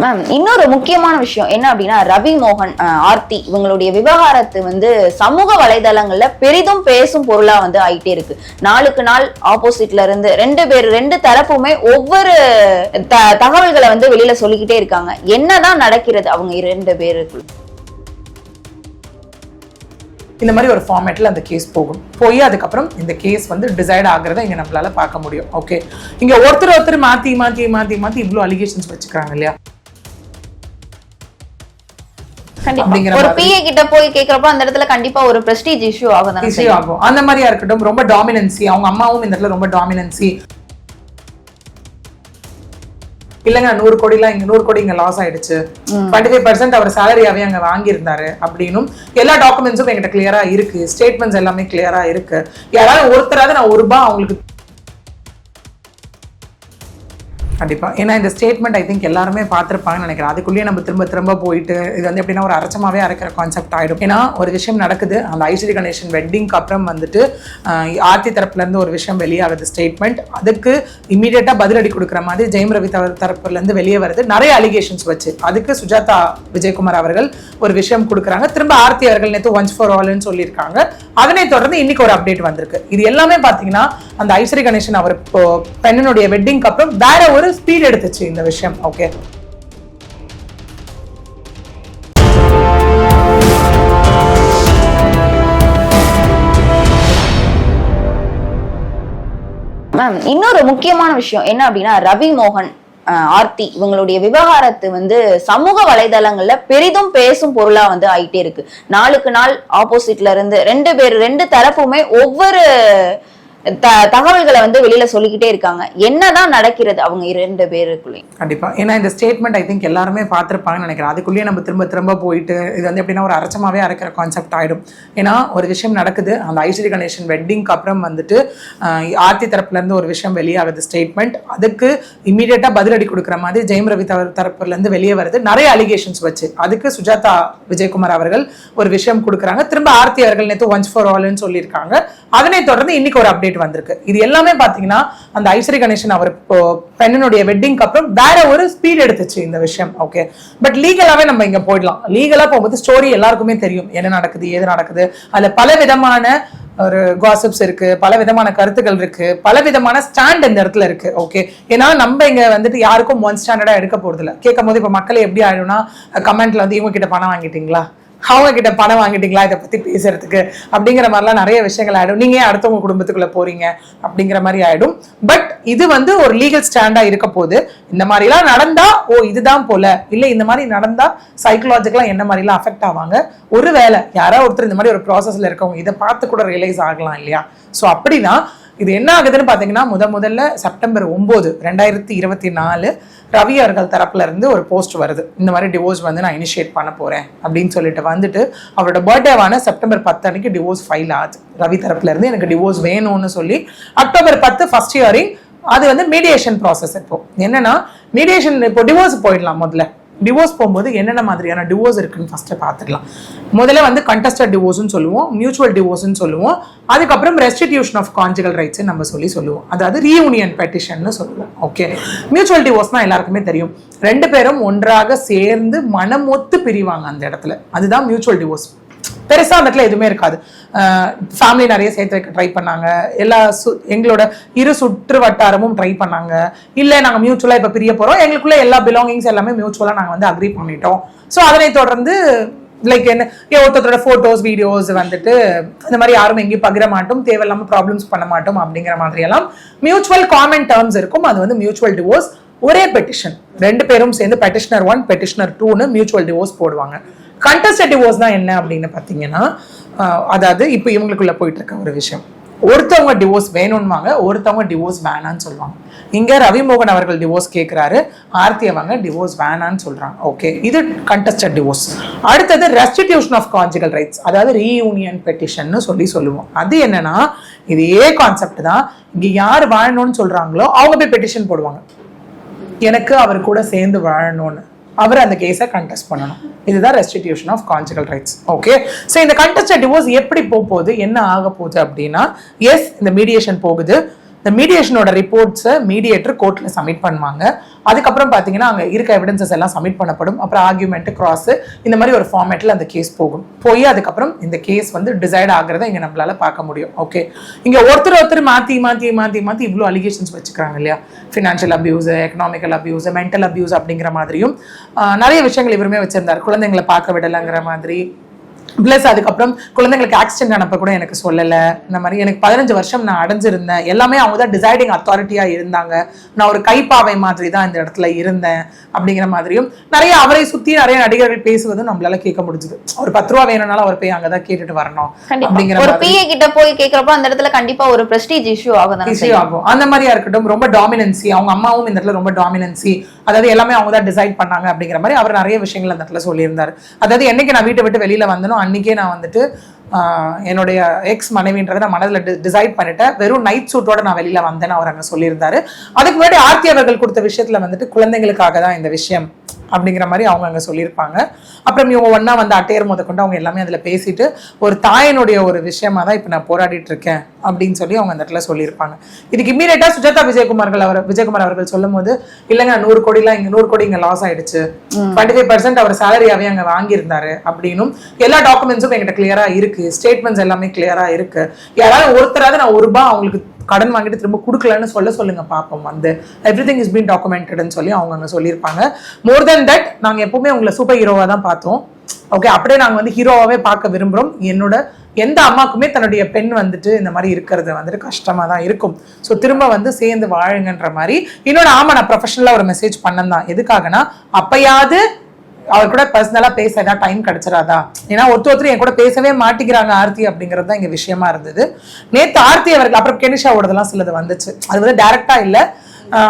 Ma'am இன்னொரு முக்கியமான விஷயம் என்ன அப்படின்னா ரவி மோகன் ஆர்த்தி இவங்களுடைய விவகாரத்து வந்து சமூக வலைதளங்கள்ல பெரிதும் பேசும் பொருளா வந்து ஆயிட்டே இருக்கு. நாளுக்கு நாள் ஆப்போசிட்ல இருந்து ரெண்டு பேர் ரெண்டு தரப்புமே ஒவ்வொரு த- தகவல்களை வந்து வெளியில சொல்லிக்கிட்டே இருக்காங்க. என்னதான் நடக்கிறது அவங்க இரண்டு பேருக்குள்ள? இந்த மாதிரி ஒரு ஃபார்மேட்டில் அந்த கேஸ் போகும். போய் அதுக்கப்புறம் இந்த கேஸ் வந்து டிசைட் ஆகிறத இங்கே நம்மளால பார்க்க முடியும். ஓகே இங்கே ஒருத்தர் ஒருத்தர் மாற்றி மாற்றி மாற்றி மாற்றி இவ்வளோ அலிகேஷன்ஸ் வச்சுக்கிறாங்க இல்லையா? கண்டிப்பா. ஒரு. பிஏ கிட்ட போய் கேக்குறப்ப அந்த இடத்துல கண்டிப்பா ஒரு பிரஸ்டீஜ் இஷ்யூ ஆகுதாங்க ஈஸி ஆகும். அந்த மாதிரியா இருக்கட்டும் ரொம்ப டாமினன்சி அவங்க அம்மாவும் இந்த இடத்துல ரொம்ப டாமினன்சி இல்லைங்க நூறு கோடிலாம் இங்க நூறு கோடி இங்க லாஸ் ஆயிடுச்சு. டுவெண்ட்டி ஃபைவ் பர்சன்ட் அவர் சேலரியாவே அங்க வாங்கியிருந்தாரு அப்படின்னும் எல்லா டாக்குமெண்ட்ஸும் எங்கிட்ட கிளியரா இருக்கு. ஸ்டேட்மெண்ட்ஸ் எல்லாமே கிளியரா இருக்கு. யாராவது ஒருத்தராவது நான் ஒரு ரூபாய் அவங்களுக்கு கண்டிப்பாக ஏன்னா இந்த ஸ்டேட்மெண்ட் ஐ திங்க் எல்லாருமே பார்த்துருப்பாங்கன்னு நினைக்கிறேன். அதுக்குள்ளேயே நம்ம திரும்ப திரும்ப போயிட்டு இது வந்து எப்படின்னா ஒரு அரைச்சமாகவே அரைக்கிற கான்செப்ட் ஆகிடும் ஏன்னா ஒரு விஷயம் நடக்குது. அந்த ஐஸ்வரி கணேசன் வெட்டிங்க்கு அப்புறம் வந்துட்டு ஆர்த்தி தரப்புலேருந்து ஒரு விஷயம் வெளியாகுது ஸ்டேட்மெண்ட் அதுக்கு இமீடியட்டாக பதிலடி கொடுக்குற மாதிரி ஜெயம் ரவி தரப்புலேருந்து வெளியே வருது. நிறைய அலிகேஷன்ஸ் வச்சு. அதுக்கு சுஜாதா விஜயகுமார் அவர்கள் ஒரு விஷயம் கொடுக்குறாங்க. திரும்ப ஆர்த்தி அவர்கள் நேற்று ஒன்ஸ் ஃபார் ஆல்னு சொல்லியிருக்காங்க. அதனை தொடர்ந்து இன்னைக்கு ஒரு அப்டேட் வந்திருக்கு. இது எல்லாமே பார்த்தீங்கன்னா அந்த ஐஸ்வரி கணேசன் அவர் இப்போ வெட்டிங்க்கு அப்புறம் வேற ஒரு ஸ்பீட் எடுத்துச்சு இந்த விஷயம். ஓகே மேம் இன்னொரு முக்கியமான விஷயம் என்ன அப்படின்னா ரவி மோகன் ஆர்த்தி இவங்களுடைய விவகாரத்து வந்து சமூக வலைதளங்கள்ல பெரிதும் பேசும் பொருளா வந்து ஆயிட்டே இருக்கு. நாளுக்கு நாள் ஆப்போசிட்ல இருந்து ரெண்டு பேர் ரெண்டு தரப்புமே ஒவ்வொரு தகவல்களை வந்து வெளியில சொல்லிக்கிட்டே இருக்காங்க. என்னதான் நடக்கிறது அவங்க இரண்டு பேருக்குள்ளே கண்டிப்பா. ஏன்னா இந்த ஸ்டேட்மெண்ட் ஐ திங்க் எல்லாருமே பார்த்துருப்பாங்கன்னு நினைக்கிறேன். அதுக்குள்ளேயே நம்ம திரும்ப திரும்ப போயிட்டு இது வந்து எப்படின்னா ஒரு அரைச்சமாவே அரைக்கிற கான்செப்ட் ஆயிடும். ஏன்னா ஒரு விஷயம் நடக்குது. அந்த ஐஸ்வரி கணேசன் வெட்டிங்க்கு அப்புறம் வந்துட்டு ஆர்த்தி தரப்புல இருந்து ஒரு விஷயம் வெளியாகுது ஸ்டேட்மெண்ட் அதுக்கு இமீடியட்டா பதிலடி கொடுக்குற மாதிரி ஜெயம் ரவி தரப்புல இருந்து வெளியே வருது. நிறைய அலிகேஷன்ஸ் வச்சு. அதுக்கு சுஜாதா விஜயகுமார் அவர்கள் ஒரு விஷயம் கொடுக்குறாங்க. திரும்ப ஆர்த்தி அவர்கள் நேற்று ஒன்ஸ் ஃபார் ஆல்னு சொல்லியிருக்காங்க. அதனை தொடர்ந்து இன்னைக்கு ஒரு அப்டேட் வந்திருக்கு. இது எல்லாமே பாத்தீங்கன்னா அந்த ஐஸ்வரி கணேசன் அவர் பெண்ணனுடைய வெட்டிங்க்கு அப்புறம் வேற ஒரு ஸ்பீட் எடுத்துச்சு இந்த விஷயம் ஓகே பட் லீகலாவே நம்ம இங்க போயிடலாம். லீகலா போகும்போது ஸ்டோரி எல்லாருக்குமே தெரியும். என்ன நடக்குது ஏது நடக்குது. அதுல பல விதமான ஒரு காசிப்ஸ் இருக்கு பல விதமான கருத்துக்கள் இருக்கு பல விதமான ஸ்டாண்ட் இந்த இடத்துல இருக்கு ஓகே ஏன்னா நம்ம இங்க வந்துட்டு யாருக்கும் ஒன் ஸ்டாண்டர்டா எடுக்க போறது இல்ல கேட்கும் போது இப்ப மக்கள் எப்படி ஆயிடும்னா கமெண்ட்ல வந்து இவங்க கிட்ட பணம் வாங்கிட்டீங்களா? அவங்க கிட்ட பணம் வாங்கிட்டீங்களா? இதை பத்தி பேசுறதுக்கு அப்படிங்கிற மாதிரிலாம் நிறைய விஷயங்கள் ஆயிடும். நீங்க ஏன் அடுத்தவங்க குடும்பத்துக்குள்ள போறீங்க? அப்படிங்கிற மாதிரி ஆயிடும். பட் இது வந்து ஒரு லீகல் ஸ்டாண்டா இருக்க போது இந்த மாதிரிலாம் நடந்தா ஓ இதுதான் போல. இல்ல இந்த மாதிரி நடந்தா சைக்கலாஜிக்கலா என்ன மாதிரிலாம் அஃபெக்ட் ஆவாங்க? ஒருவேளை யாரோ ஒருத்தர் இந்த மாதிரி ஒரு ப்ராசஸ்ல இருக்கவங்க இதை பார்த்து கூட ரியலைஸ் ஆகலாம் இல்லையா? ஸோ அப்படின்னா இது என்ன ஆகுதுன்னு பார்த்தீங்கன்னா முத முதல்ல செப்டம்பர் ஒம்பது ரெண்டாயிரத்தி இருபத்தி நாலு ரவி அவர்கள் தரப்புல இருந்து ஒரு போஸ்ட் வருது. இந்த மாதிரி டிவோர்ஸ் வந்து நான் இனிஷியேட் பண்ண போறேன் அப்படின்னு சொல்லிட்டு வந்துட்டு அவரோட பர்த்டேவான செப்டம்பர் பத்து அன்னைக்கு டிவோர்ஸ் ஃபைல் ஆகுது. ரவி தரப்புல இருந்து எனக்கு டிவோர்ஸ் வேணும்னு சொல்லி அக்டோபர் பத்து ஃபர்ஸ்ட் இயரிங் அது வந்து மீடியேஷன் ப்ராசஸ் இப்போ. என்னன்னா மீடியேஷன் இப்போ டிவோர்ஸ் போயிடலாம் முதல்ல. டிவோர்ஸ் போகும்போது என்னென்ன மாதிரியான டிவோர்ஸ் இருக்குன்னு ஃபஸ்ட்டு பார்த்துக்கலாம். முதல்ல வந்து கண்டஸ்டட் டிவோர்ஸ்னு சொல்லுவோம் மியூச்சுவல் டிவோர்ஸ்னு சொல்லுவோம். அதுக்கப்புறம் ரெஸ்டிடியூஷன் ஆஃப் கான்ஜுகல் ரைட்ஸ் நம்ம சொல்லி சொல்லுவோம். அதாவது ரீயூனியன் பெட்டிஷன்னு சொல்லுவோம். ஓகே மியூச்சுவல் டிவோர்ஸ்னா எல்லாருக்குமே தெரியும். ரெண்டு பேரும் ஒன்றாக சேர்ந்து மனமொத்து பிரிவாங்க அந்த இடத்துல. அதுதான் மியூச்சுவல் டிவோர்ஸ் பெருசா அந்த இடத்துல எதுவுமே இருக்காது. ஃபேமிலி நிறைய சேர்த்து வைக்க ட்ரை பண்ணாங்க. எல்லா சு எங்களோட இரு சுற்று வட்டாரமும் ட்ரை பண்ணாங்க. இல்லை நாங்கள் மியூச்சுவலாக இப்போ பிரிய போகிறோம் எங்களுக்குள்ள எல்லா பிலாங்கிங்ஸ் எல்லாமே மியூச்சுவலாக நாங்கள் வந்து அக்ரி பண்ணிட்டோம். ஸோ அதனை தொடர்ந்து லைக் என்ன ஒருத்தரோட ஃபோட்டோஸ் வீடியோஸ் வந்துட்டு இந்த மாதிரி யாரும் எங்கேயும் பகிர மாட்டோம். தேவையில்லாமல் ப்ராப்ளம்ஸ் பண்ண மாட்டோம் அப்படிங்கிற மாதிரி எல்லாம் மியூச்சுவல் காமன் டேர்ம்ஸ் இருக்கும். அது வந்து மியூச்சுவல் டிவோர்ஸ் ஒரே பெட்டிஷன் ரெண்டு பேரும் சேர்ந்து பெட்டிஷனர் ஒன் பெட்டிஷனர் டூன்னு மியூச்சுவல் டிவோர்ஸ் போடுவாங்க. கண்டஸ்டட் டிவோர்ஸ் தான் என்ன அப்படின்னு பார்த்தீங்கன்னா அதாவது இப்போ இவங்களுக்குள்ள போயிட்டு இருக்க ஒரு விஷயம். ஒருத்தவங்க டிவோர்ஸ் வேணும்வாங்க ஒருத்தவங்க டிவோர்ஸ் வேணான்னு சொல்லுவாங்க. இங்க ரவிமோகன் அவர்கள் டிவோர்ஸ் கேட்கிறாரு ஆர்த்தி அவங்க டிவோர்ஸ் வேணான்னு சொல்றாங்க. ஓகே இது கண்டஸ்டட் டிவோர்ஸ் அடுத்தது ரெஸ்டிடியூஷன் ஆஃப் கான்ஜிகல் ரைட்ஸ் அதாவது ரீயூனியன் பெட்டிஷன்னு சொல்லி சொல்லுவோம். அது என்னன்னா இதே கான்செப்ட் தான். இங்க யார் வாழணும்னு சொல்றாங்களோ அவங்க போய் பெட்டிஷன் போடுவாங்க. எனக்கு அவர் கூட சேர்ந்து வாழணும்னு. அவர் அந்த கேஸை கண்டெஸ்ட் பண்ணணும். இதுதான் restitution of conjugal rights okay so இந்த கண்டெஸ்ட் டிவோர்ஸ் எப்படி போக போகுது? என்ன ஆக போகுது அப்படின்னா எஸ் இந்த மீடியேஷன் போகுது. இந்த மீடியேஷனோட ரிப்போர்ட்ஸை மீடியேட்டர் கோர்ட்டில் சப்மிட் பண்ணுவாங்க. அதுக்கப்புறம் பார்த்தீங்கன்னா அங்கே இருக்க எவிடன்சஸ் எல்லாம் சப்மிட் பண்ணப்படும். அப்புறம் ஆர்குமெண்ட் கிராஸ் இந்த மாதிரி ஒரு ஃபார்மேட்டில் அந்த கேஸ் போகும். போய் அதுக்கப்புறம் இந்த கேஸ் வந்து டிசைட் ஆகிறத இங்கே நம்மளால பார்க்க முடியும். ஓகே இங்கே ஒருத்தர் ஒருத்தர் மாற்றி மாற்றி மாற்றி மாற்றி இவ்வளோ அலிகேஷன்ஸ் வச்சுக்கிறாங்க இல்லையா? Financial abuse economical abuse mental abuse அப்படிங்கிற மாதிரியும் நிறைய விஷயங்கள் இவருமே வச்சிருந்தார். குழந்தைங்களை பார்க்க விடலைங்கிற மாதிரி ப்ளஸ் அதுக்கப்புறம் குழந்தைங்களுக்கு ஆக்சிடென்ட் அனுப்ப கூட எனக்கு சொல்லலை. இந்த மாதிரி எனக்கு பதினஞ்சு வருஷம் நான் அடைஞ்சிருந்தேன். எல்லாமே அவங்க தான் டிசைடிங் அத்தாரிட்டியாக இருந்தாங்க. நான் ஒரு கைப்பாவை மாதிரி தான் இந்த இடத்துல இருந்தேன் அப்படிங்கிற மாதிரியும் நிறைய அவரை சுற்றி நிறைய நடிகர்கள் பேசுவதும் நம்மளால கேட்க முடிஞ்சுது. ஒரு பத்து ரூபா வேணும்னாலும் அவர் போய் அங்கே தான் கேட்டுட்டு வரணும் அப்படிங்கிற ஒரு பிஏ கிட்ட போய் கேக்குறப்போ அந்த இடத்துல கண்டிப்பா ஒரு பிரஸ்டீஜ் இஷ்யூ ஆகும் ஈஸி ஆகும். அந்த மாதிரியா இருக்கட்டும் ரொம்ப டாமினன்சி அவங்க அம்மாவும் இந்த இடத்துல ரொம்ப டாமினன்சி அதாவது எல்லாமே அவங்க தான் டிசைட் பண்ணாங்க அப்படிங்கிற மாதிரி அவர் நிறைய விஷயங்கள் அந்த இடத்துல சொல்லியிருந்தாரு. அதாவது என்னைக்கு நான் வீட்டை விட்டு வெளியில வந்தனோ அன்றைக்கே நான் வந்துட்டு என்னுடைய எக்ஸ் மனைவின்றதை நான் மனதில் டிசைட் பண்ணிட்டேன். வெறும் நைட் சூட்டோட நான் வெளியில் வந்தேன்னு அவர் அங்கே சொல்லியிருந்தாரு. அதுக்கு முன்னாடி ஆர்த்தி அவர்கள் கொடுத்த விஷயத்தில் வந்துட்டு குழந்தைங்களுக்காக தான் இந்த விஷயம் அப்படிங்கிற மாதிரி அவங்க அங்க சொல்லியிருப்பாங்க. அப்புறம் இவங்க ஒண்ணா வந்து அட்டையர் முத கொண்டு அவங்க எல்லாமே அதுல பேசிட்டு ஒரு தாயினுடைய ஒரு விஷயமா தான் இப்ப நான் போராடிட்டு இருக்கேன் அப்படின்னு சொல்லி அவங்க அந்த இடத்துல சொல்லியிருப்பாங்க. இதுக்கு இம்மீடியட்டா சுஜாதா விஜயகுமார்கள் அவர் விஜயகுமார் அவர்கள் சொல்லும் போது இல்லைங்க நூறு கோடிலாம் இங்க நூறு கோடி இங்க லாஸ் ஆயிடுச்சு. டுவெண்ட்டி ஃபைவ் பர்சன்ட் அவர் சேலரியாவே அங்க வாங்கியிருந்தாரு அப்படின்னும் எல்லா டாக்குமெண்ட்ஸும் எங்கிட்ட கிளியரா இருக்கு. ஸ்டேட்மெண்ட்ஸ் எல்லாமே கிளியரா இருக்கு. யாராவது ஒருத்தராவது நான் ஒரு ரூபாய் அவங்களுக்கு கடன் வாங்கிட்டு திரும்ப கொடுக்கலன்னு சொல்ல சொல்லுங்க பார்ப்போம் வந்து. எவ்ரி திங் இஸ் பீன் டாக்குமெண்டட்னு சொல்லி அவங்க அங்கே சொல்லியிருப்பாங்க. மோர் தென் தட் நாங்கள் எப்பவுமே உங்களை சூப்பர் ஹீரோவா தான் பார்த்தோம். ஓகே அப்படியே நாங்க வந்து ஹீரோவாகவே பார்க்க விரும்புறோம். என்னோட எந்த அம்மாக்குமே தன்னுடைய பெண் வந்துட்டு இந்த மாதிரி இருக்கிறது வந்துட்டு கஷ்டமா தான் இருக்கும். ஸோ திரும்ப வந்து சேர்ந்து வாழுங்கன்ற மாதிரி. இன்னொன்று ஆமா நான் ப்ரொஃபஷனலாக ஒரு மெசேஜ் பண்ணேன் தான். எதுக்காகனா அப்பயாவது அவர் கூட பர்சனலா பேச ஏதாவது டைம் கிடைச்சிடாதா ஏன்னா ஒருத்தர் ஒருத்தர் என் கூட பேசவே மாட்டேங்கிறாங்க ஆர்த்தி அப்படிங்கிறது தான் இங்க விஷயமா இருந்தது. நேத்து ஆர்த்தி அவர்கள் அப்புறம் கெனிஷாவோடதெல்லாம் சிலது வந்துச்சு. அது வந்து டைரக்டா இல்ல.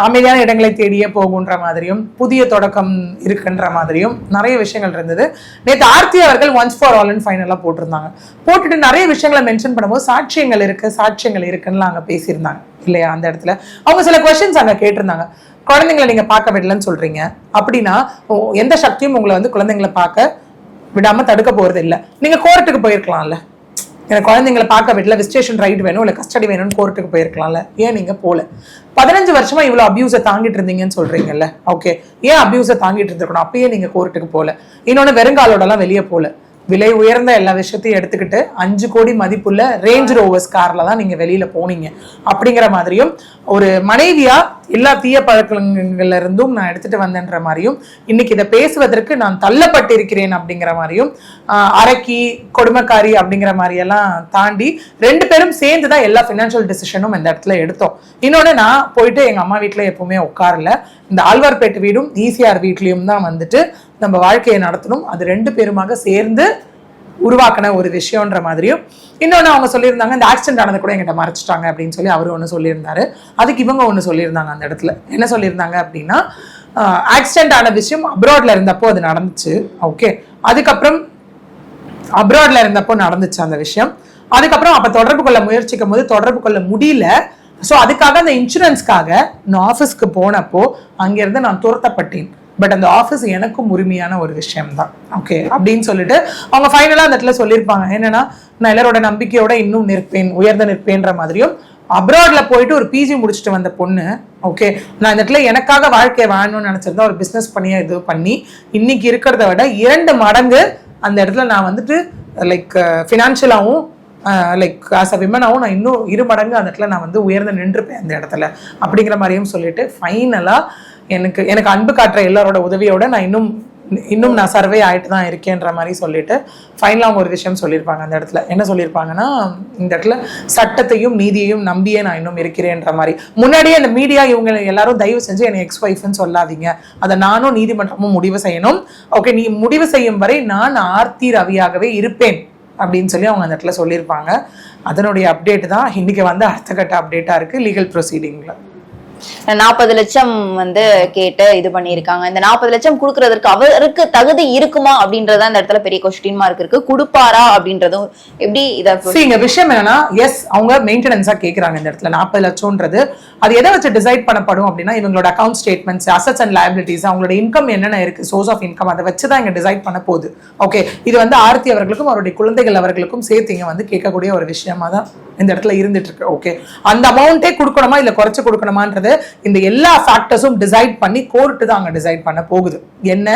அமைதியான இடங்களை தேடியே போகுன்ற மாதிரியும் புதிய தொடக்கம் இருக்குன்ற மாதிரியும் நிறைய விஷயங்கள் இருந்தது. நேற்று ஆர்த்தி அவர்கள் ஒன்ஸ் ஃபார் ஆல் அண்ட் ஃபைனலாக போட்டிருந்தாங்க. போட்டுட்டு நிறைய விஷயங்களை மென்ஷன் பண்ணும்போது சாட்சியங்கள் இருக்கு சாட்சியங்கள் இருக்குன்னு அங்கே பேசியிருந்தாங்க. இல்லையா அந்த இடத்துல. அவங்க சில கொஸ்டின்ஸ் அங்கே கேட்டிருந்தாங்க. குழந்தைங்களை நீங்கள் பார்க்க விடலன்னு சொல்றீங்க. அப்படின்னா எந்த சக்தியும் உங்களை வந்து குழந்தைங்களை பார்க்க விடாம தடுக்க போறது இல்லை நீங்க கோர்ட்டுக்கு போயிருக்கலாம்ல. எனக்கு குழந்தைங்களை பார்க்க வீட்டில் விஸ்டேஷன் ரைட் வேணும் இல்லை கஸ்டடி வேணும்னு கோர்ட்டுக்கு போயிருக்கலாம்ல. ஏன் நீங்க போல? பதினஞ்சு வருஷமா இவ்வளோ அபியூஸை தாங்கிட்டு இருந்தீங்கன்னு சொல்றீங்கல்ல. ஓகே ஏன் அபியூஸை தாங்கிட்டு இருந்திருக்கணும்? அப்பயே நீங்க கோர்ட்டுக்கு போல. இன்னொன்னு வெறுங்காலோடலாம் வெளியே போல. விலை உயர்ந்த எல்லா விஷயத்தையும் எடுத்துக்கிட்டு அஞ்சு கோடி மதிப்புள்ள ரேஞ்ச் ரோவர்ஸ் கார்ல தான் நீங்க வெளியில போனீங்க. அப்படிங்கிற மாதிரியும் ஒரு மனைவியா எல்லா தீய பழக்கங்கள்ல இருந்தும் நான் எடுத்துட்டு வந்தேன்ற மாதிரியும் இன்னைக்கு இதை பேசுவதற்கு நான் தள்ளப்பட்டிருக்கிறேன் அப்படிங்கிற மாதிரியும் அரக்கி கொடுமைக்காரி அப்படிங்கிற மாதிரியெல்லாம் தாண்டி ரெண்டு பேரும் சேர்ந்து தான் எல்லா ஃபினான்ஷியல் டிசிஷனும் இந்த இடத்துல எடுத்தோம். இன்னொன்று நான் போயிட்டு எங்க அம்மா வீட்டில் எப்பவுமே உட்காரல. இந்த ஆழ்வார்பேட்டு வீடும் ஈசிஆர் வீட்லயும் தான் வந்துட்டு நம்ம வாழ்க்கையை நடத்தணும். அது ரெண்டு பேருமாக சேர்ந்து உருவாக்கின ஒரு விஷயம்ன்ற மாதிரியும். இன்னொன்று அவங்க சொல்லியிருந்தாங்க இந்த ஆக்சிடென்ட் ஆனது கூட எங்கிட்ட மறைச்சிட்டாங்க அப்படின்னு சொல்லி அவர் ஒன்று சொல்லியிருந்தாரு. அதுக்கு இவங்க ஒன்று சொல்லியிருந்தாங்க அந்த இடத்துல. என்ன சொல்லியிருந்தாங்க அப்படின்னா ஆக்சிடென்ட் ஆன விஷயம் அப்ராட்ல இருந்தப்போ அது நடந்துச்சு. ஓகே. அதுக்கப்புறம் அப்ராட்ல இருந்தப்போ நடந்துச்சு அந்த விஷயம். அதுக்கப்புறம் அப்போ தொடர்பு கொள்ள முயற்சிக்கும் போது தொடர்பு கொள்ள முடியல. ஸோ அதுக்காக அந்த இன்சூரன்ஸ்க்காக நான் ஆஃபீஸ்க்கு போனப்போ அங்கேருந்து நான் துரத்தப்பட்டேன். பட் அந்த ஆஃபீஸ் எனக்கும் உரிமையான ஒரு விஷயம் தான் ஓகே அப்படின்னு சொல்லிட்டு அவங்க ஃபைனலாக அந்த இடத்துல சொல்லியிருப்பாங்க. என்னன்னா நான் எல்லாரோட நம்பிக்கையோட இன்னும் நிற்பேன் உயர்ந்த நிற்பேன்ற மாதிரியும். அப்ராட்ல போயிட்டு ஒரு பிஜி முடிச்சுட்டு வந்த பொண்ணு ஓகே நான் இந்த இடத்துல எனக்காக வாழ்க்கையை வாழணும்னு நினச்சிருந்தா ஒரு பிஸ்னஸ் பண்ணியா இது பண்ணி இன்னைக்கு இருக்கிறத விட இரண்டு மடங்கு அந்த இடத்துல நான் வந்துட்டு லைக் ஃபினான்ஷியலாகவும் லைக் ஆஸ் அ விமனாகவும் நான் இன்னும் இரு மடங்கு அந்த இடத்துல நான் வந்து உயர்ந்து நின்றுப்பேன் அந்த இடத்துல. அப்படிங்கிற மாதிரியும் சொல்லிட்டு ஃபைனலாக எனக்கு எனக்கு அன்பு காட்டுற எல்லாரோட உதவியோட நான் இன்னும் இன்னும் நான் சர்வே ஆகிட்டு தான் இருக்கேன்ற மாதிரி சொல்லிட்டு ஃபைனலாக அவங்க ஒரு விஷயம் சொல்லியிருப்பாங்க அந்த இடத்துல. என்ன சொல்லியிருப்பாங்கன்னா இந்த இடத்துல சட்டத்தையும் நீதியையும் நம்பியே நான் இன்னும் இருக்கிறேன்ற மாதிரி. முன்னாடியே அந்த மீடியா இவங்க எல்லாரும் தயவு செஞ்சு என்னை எக்ஸ் ஒய்ஃப்னு சொல்லாதீங்க. அதை நானும் நீதிமன்றமும் முடிவு செய்யணும். ஓகே நீ முடிவு செய்யும் வரை நான் ஆர்த்தி ரவியாகவே இருப்பேன் அப்படின்னு சொல்லி அவங்க அந்த இடத்துல சொல்லியிருப்பாங்க. அதனுடைய அப்டேட் தான் இன்னைக்கு வந்து அடுத்த கட்ட அப்டேட்டாக இருக்குது லீகல் ப்ரொசீடிங்கில் நாற்பது லட்சம் வந்து கேட்டு இது பண்ணியிருக்காங்க. இந்த நாற்பது லட்சம் கொடுக்கறதற்கு அவருக்கு தகுதி இருக்குமா அப்படின்றத இந்த இடத்துல பெரிய கொஸ்டின் மார்க் இருக்கு. கொடுப்பாரா அப்படின்றதும் எப்படி இத இங்க விஷயம் என்னன்னா எஸ் அவங்க மெயின்டெனன்ஸா கேக்குறாங்க இந்த இடத்துல. நாற்பது லட்சம்ன்றது அது எதை வச்சு டிசைட் பண்ணப்படும் அப்படின்னா இவங்களோட account statements assets and liabilities அவங்களோட இன்கம் என்னென்ன இருக்கு சோர்ஸ் ஆஃப் இன்கம் அதை வச்சு தான் இங்க டிசைட் பண்ண போகுது. ஓகே இது வந்து ஆர்த்தி அவர்களுக்கும் அவருடைய குழந்தைகள் அவர்களுக்கும் சேர்த்து இங்க வந்து கேட்கக்கூடிய ஒரு விஷயமா தான் இந்த இடத்துல இருந்துட்டு இருக்கு. ஓகே அந்த அமௌண்ட்டே கொடுக்கணுமா இல்ல குறைச்சு கொடுக்கணுமான்றது இந்த எல்லா ஃபேக்டர்ஸும் டிசைட் பண்ணி கோர்ட்டு தான் அங்க டிசைட் பண்ண போகுது. என்ன?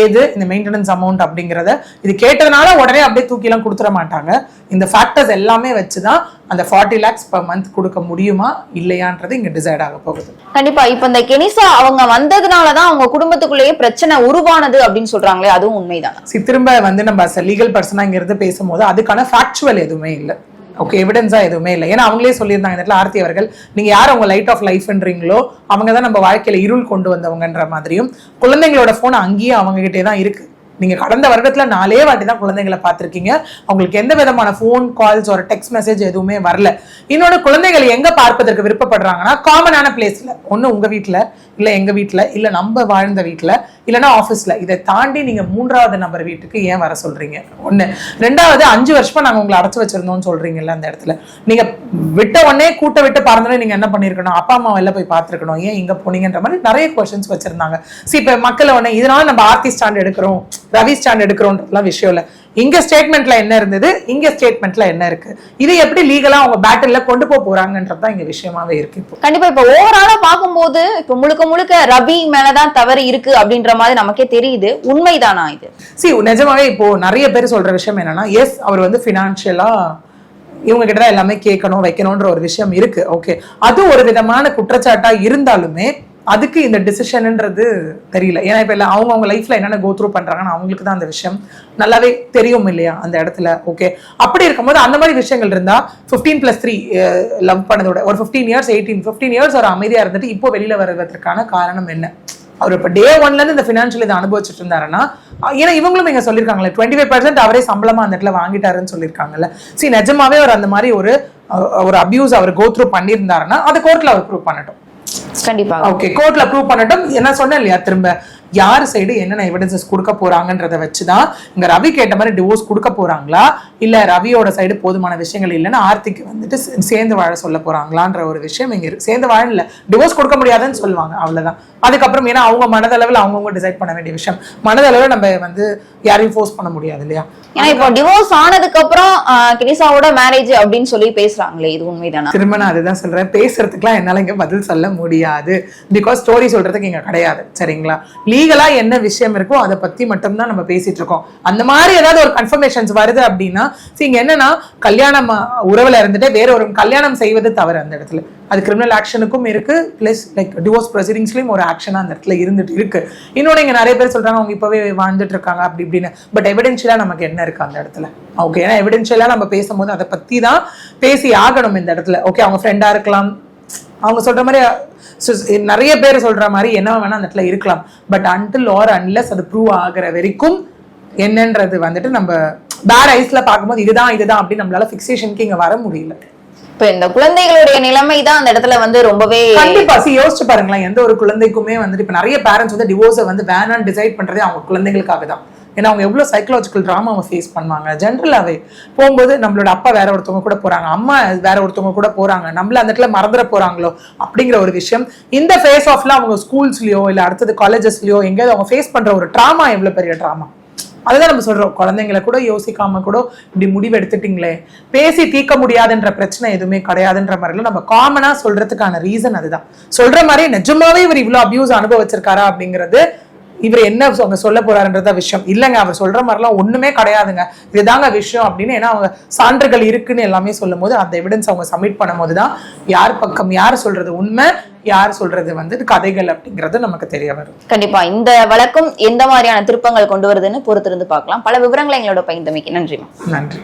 ஏது? இந்த மெயின்டெனன்ஸ் அமௌண்ட் அப்படிங்கறத இது கேட்டதுனால உடனே அப்படியே தூக்கிலாம் கொடுத்துட மாட்டாங்க. இந்த ஃபேக்டர்ஸ் எல்லாமே வச்சு தான் அந்த ஃபார்ட்டி லேக்ஸ் per மந்த் கொடுக்க முடியுமா? இல்லையான்றது இங்க டிசைட் ஆக போகுது. கண்டிப்பா. இப்ப இந்த கெனிசா அவங்க வந்ததுனாலதான் அவங்க குடும்பத்துக்குள்ளேயே பிரச்சனை உருவானது அப்படின்னு சொல்றாங்களே அதுவும் உண்மைதான். திரும்ப வந்து நம்ம லீகல் பர்சனா இங்க இருந்து பேசும்போது அதுக்கான ஃபேக்சுவல் எதுவுமே இல்லை. ஓகே எவிடன்ஸாக எதுவுமே இல்லை. ஏன்னா அவங்களே சொல்லியிருந்தாங்க இந்த இடத்துல ஆர்த்தி அவர்கள் நீங்கள் யார் அவங்க லைட் ஆஃப் லைஃப்ன்றீங்களோ அவங்க தான் நம்ம வாழ்க்கையில் இருள் கொண்டு வந்தவங்கன்ற மாதிரியும் குழந்தைங்களோட ஃபோன் அங்கேயும் அவங்ககிட்டே தான் இருக்குது நீங்க கடந்த வருடத்துல நாலே வாட்டி தான் குழந்தைங்களை பார்த்துருக்கீங்க. அவங்களுக்கு எந்த விதமான ஃபோன் கால்ஸ் ஒரு டெக்ஸ்ட் மெசேஜ் எதுவுமே வரல. இன்னொன்று குழந்தைகள் எங்க பார்ப்பதற்கு விருப்பப்படுறாங்கன்னா காமனான பிளேஸ்ல ஒண்ணு உங்க வீட்டில் இல்லை எங்கள் வீட்டில் இல்லை நம்ம வாழ்ந்த வீட்டில் இல்லைன்னா ஆஃபீஸில் இதை தாண்டி நீங்கள் மூன்றாவது நபர் வீட்டுக்கு ஏன் வர சொல்றீங்க? ஒன்று ரெண்டாவது அஞ்சு வருஷமாக நாங்கள் உங்களை அடைச்சி வச்சிருந்தோம்னு சொல்கிறீங்கல்ல அந்த இடத்துல. நீங்கள் விட்ட உடனே கூட்ட விட்டு பறந்தோடனே நீங்கள் என்ன பண்ணியிருக்கணும் அப்பா அம்மா வெளில போய் பார்த்துருக்கணும். ஏன் இங்கே போனீங்கன்ற மாதிரி நிறைய கொஸ்டின்ஸ் வச்சிருந்தாங்க. சி இப்போ மக்களை உடனே இதனால நம்ம ஆர்த்தி ஸ்டாண்ட் எடுக்கிறோம் ரவி ஸ்டாண்ட் எடுக்கிறோன்றதுலாம் விஷயம் இல்லை. இங்க ஸ்டேட்மெண்ட்ல என்ன இருந்தது? இங்க ஸ்டேட்மெண்ட்ல என்ன இருக்கு? இது எப்படி லீகலா அவங்க பேட்டில்ல கொண்டு போக போறாங்கன்றது தான் இங்க விஷயமாவே இருக்கு இப்போ. கண்டிப்பா இப்ப ஓவராலா பார்க்கும்போது இப்ப முழுக்க முழுக்க ரவி மேலதான் தவறு இருக்கு அப்படின்ற மாதிரி நமக்கே தெரியுது. உண்மைதானா இது? சி நிஜமாவே இப்போ நிறைய பேர் சொல்ற விஷயம் என்னன்னா எஸ் அவர் வந்து ஃபினான்ஷியலா இவங்க கிட்ட தான் எல்லாமே கேட்கணும் வைக்கணும்ன்ற ஒரு விஷயம் இருக்கு ஓகே அது ஒரு விதமான குற்றச்சாட்டா இருந்தாலுமே அதுக்கு இந்த டிசிஷன்ன்றது தெரியல. ஏன்னா இப்போ இல்லை அவங்க அவங்க லைஃப்ல என்னென்ன கோ த்ரூ அவங்களுக்கு தான் அந்த விஷயம். நல்லாவே தெரியும் இல்லையா அந்த இடத்துல? ஓகே அப்படி இருக்கும்போது அந்த மாதிரி விஷயங்கள் இருந்தால் ஃபிஃப்டீன் ப்ளஸ் த்ரீ லவ் பண்ணதோட ஒரு 15 இயர்ஸ் எயிட்டீன் 15 இயர்ஸ் ஒரு அமைதியாக இருந்துட்டு இப்போ வெளியில் வருவதற்கான காரணம் என்ன? அவர் இப்போ டே ஒன்லேருந்து இந்த ஃபினான்ஷியல் இதை அனுபவிச்சுட்டு இருந்தாருன்னா ஏன்னா இவங்களும் இங்கே சொல்லியிருக்காங்களே டுவெண்ட்டி ஃபைவ் பர்சன்ட் அவரே சம்பளமாக அந்த இடத்துல வாங்கிட்டாருன்னு சொல்லியிருக்காங்கல்ல. சி நிஜமாவே அவர் அந்த மாதிரி ஒரு ஒரு அபியூஸ் அவர் கோத்ரூ பண்ணியிருந்தாருன்னா அதை கோர்ட்டில் அவர் ப்ரூவ் பண்ணட்டும். கண்டிப்பா ஓகே கோர்ட்ல ப்ரூவ் பண்ணட்டும். என்ன சொன்னேன் இல்லையா திரும்ப? யார் சைடு என்னென்ன எவிடன்சஸ் கொடுக்க போறாங்கன்றத வச்சுதான் இங்க ரவி கேட்ட மாதிரி டிவோர்ஸ் கொடுக்க போறாங்களா? இல்ல ரவியோட சைடு போதுமான விஷயங்கள் இல்லைன்னா ஆர்த்திக்கு வந்துட்டு சேர்ந்து வாழ சொல்ல போறாங்களான்ற ஒரு விஷயம் இங்க சேர்ந்து வாழ இல்ல டிவோர்ஸ் கொடுக்க முடியாதுன்னு சொல்லுவாங்க அவ்வளவுதான். அதுக்கப்புறம் ஏன்னா அவங்க மனதளவில் அவங்கவுங்க டிசைட் பண்ண வேண்டிய விஷயம். மனதளவில் நம்ம வந்து யாரையும் ஃபோர்ஸ் பண்ண முடியாது இல்லையா? ஏன்னா இப்போ டிவோர்ஸ் ஆனதுக்கு அப்புறம் ஆஹ், கெனிசாவோட மேரேஜ் அப்படின்னு சொல்லி பேசுறாங்களே இது உண்மைதானா? திரும்ப நான் அதுதான் சொல்றேன். பேசுறதுக்குலாம் என்னால இங்க பதில் சொல்ல முடியாது. பிகாஸ் ஸ்டோரி சொல்றதுக்கு இங்க கிடையாது. சரிங்களா? லீகலா என்ன விஷயம் இருக்கோ அதை பத்தி மட்டும்தான் நம்ம பேசிட்டு இருக்கோம். அந்த மாதிரி ஏதாவது ஒரு கன்ஃபர்மேஷன்ஸ் வருது அப்படின்னா இங்க என்னன்னா கல்யாணம் உறவுல இருந்துட்டு வேற ஒரு கல்யாணம் செய்வது தவறு அந்த இடத்துல. அது கிரிமினல் ஆக்ஷனுக்கும் இருக்கு பிளஸ் லைக் டிவோர்ஸ் ப்ரொசீடிங்ஸ்லயும் ஒரு ஆக்ஷனா அந்த இடத்துல இருந்துட்டு இருக்கு. இன்னொன்னு இங்க நிறைய பேர் சொல்றாங்க அவங்க இப்பவே வாழ்ந்துட்டு இருக்காங்க அப்படி இப்படின்னு. பட் எவிடென்ஷியலா நமக்கு என்ன இருக்கு அந்த இடத்துல? ஓகே ஏன்னா எவிடென்ஷியலா நம்ம பேசும்போது அதை பத்தி தான் பேசி ஆகணும் இந்த இடத்துல. ஓகே அவங்க ஃப்ரெண்டா இருக்கலாம் அவங்க சொல்ற மாதிரி நிறைய பேர் சொல்ற மாதிரி என்ன வேணா அந்த இடத்துல இருக்கலாம். பட் அன்டில் ஆர் அன்லெஸ் அது ப்ரூவ் ஆகுற வரைக்கும் என்னன்றது வந்துட்டு நம்ம பேட் ஐஸ்ல பார்க்கும்போது இதுதான் இதுதான் அப்படின்னு நம்மளால ஃபிக்சேஷனுக்கு இங்க வர முடியல. இப்ப இந்த குழந்தைகளுடைய நிலைமை தான் அந்த இடத்துல வந்து ரொம்பவே கண்டிப்பா சி யோசிச்சு பாருங்களேன். எந்த ஒரு குழந்தைக்குமே வந்துட்டு இப்ப நிறைய பேரண்ட்ஸ் வந்து டிவோர்ஸை வந்து வேணான்னு டிசைட் பண்றதே அவங்க குழந்தைகளுக்காக தான் ஏன்னா அவங்க எவ்வளவு சைக்கலாஜிக்கல் ட்ராமாவை ஃபேஸ் பண்ணுவாங்க. ஜென்ரலாகவே போகும்போது நம்மளோட அப்பா வேற ஒருத்தவங்க கூட போறாங்க. அம்மா வேற ஒருத்தவங்க கூட போறாங்க. நம்மள அந்த இடத்துல மறந்துட போறாங்களோ அப்படிங்கிற ஒரு விஷயம். இந்த ஃபேஸ் ஆஃப்ல அவங்க ஸ்கூல்ஸ்லயோ இல்லை அடுத்தது காலேஜஸ்லயோ எங்கேயாவது அவங்க ஃபேஸ் பண்ற ஒரு ட்ராமா எவ்வளவு பெரிய ட்ராமா அதுதான் நம்ம சொல்றோம். குழந்தைங்களை கூட யோசிக்காம கூட இப்படி முடிவு எடுத்துட்டீங்களே. பேசி தீர்க்க முடியாதுன்ற பிரச்சனை எதுவுமே கிடையாதுன்ற மாதிரிலாம் நம்ம காமனா சொல்றதுக்கான ரீசன் அதுதான். சொல்ற மாதிரி நிஜமாவே இவர் இவ்வளவு அபியூஸ் அனுபவிச்சிருக்காரா அப்படிங்கிறது இவர் என்ன அவங்க சொல்ல போறாருன்றத விஷயம். இல்லைங்க அவர் சொல்ற மாதிரிலாம் ஒண்ணுமே கிடையாதுங்க. இதுதாங்க விஷயம் அப்படின்னு ஏன்னா அவங்க சான்றுகள் இருக்குன்னு எல்லாமே சொல்லும் போது அந்த எவிடன்ஸ் அவங்க சப்மிட் பண்ணும்போது தான் யார் பக்கம் யார் சொல்றது உண்மை யார் சொல்றது வந்து கதைகள் அப்படிங்கிறது நமக்கு தெரிய வரும். கண்டிப்பா. இந்த வழக்கும் எந்த மாதிரியான திருப்பங்கள் கொண்டு வருதுன்னு பொறுத்திருந்து பார்க்கலாம். பல விவரங்களை எங்களோட பகிர்ந்தமைக்கு நன்றி. நன்றி.